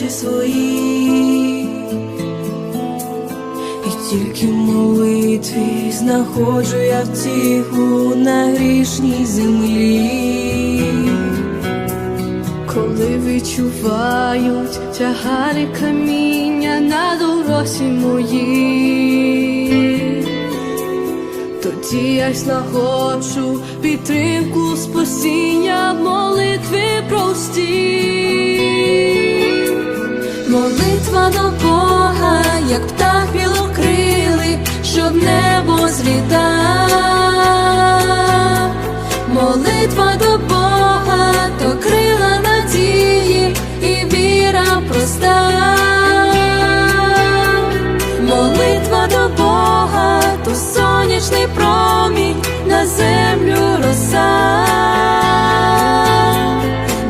очі свої, і тільки в молитві знаходжу я втіху на грішній землі, коли відчувають тягари каміння на доросі моїй тоді я знаходжу підтримку спасіння в молитві простій. Молитва до Бога, як птах білокрилий, що в небо злітав. Молитва до Бога, то крила надії і віра проста. Сонячний промінь на землю роса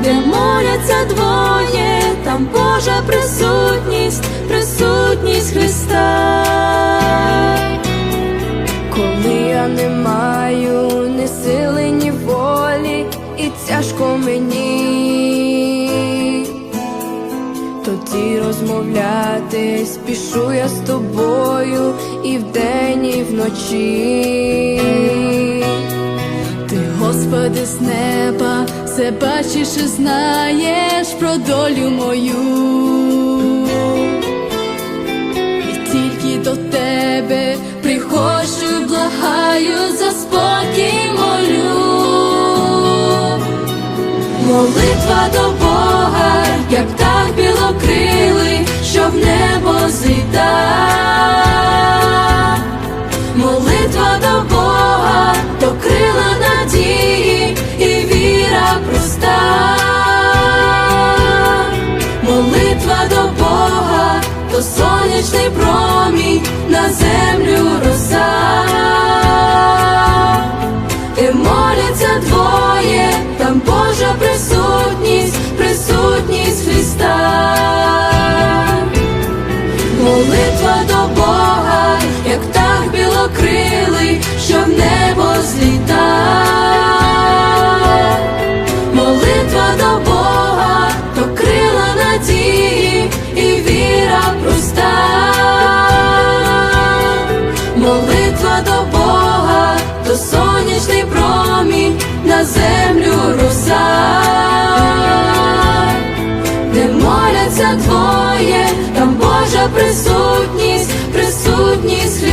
де моляться двоє, там Божа присутність, присутність Христа. Коли я не маю ні сили, ні волі, і тяжко мені, тоді розмовляти спішу я з тобою і вдень, і. Ти, Господи, з неба, все бачиш і знаєш про долю мою. І тільки до тебе приходжу, благаю за спокій молю. Молитва до Бога, як птах білокрилий, що в небо зліта. Сонячний промінь на землю роса. Де моляться двоє, там Божа присутність, присутність Христа. Молитва до Бога, як птах білокрилий, що в небо зліта. Сонячний промінь на землю руса, де моляться твоє, там Божа присутність, присутність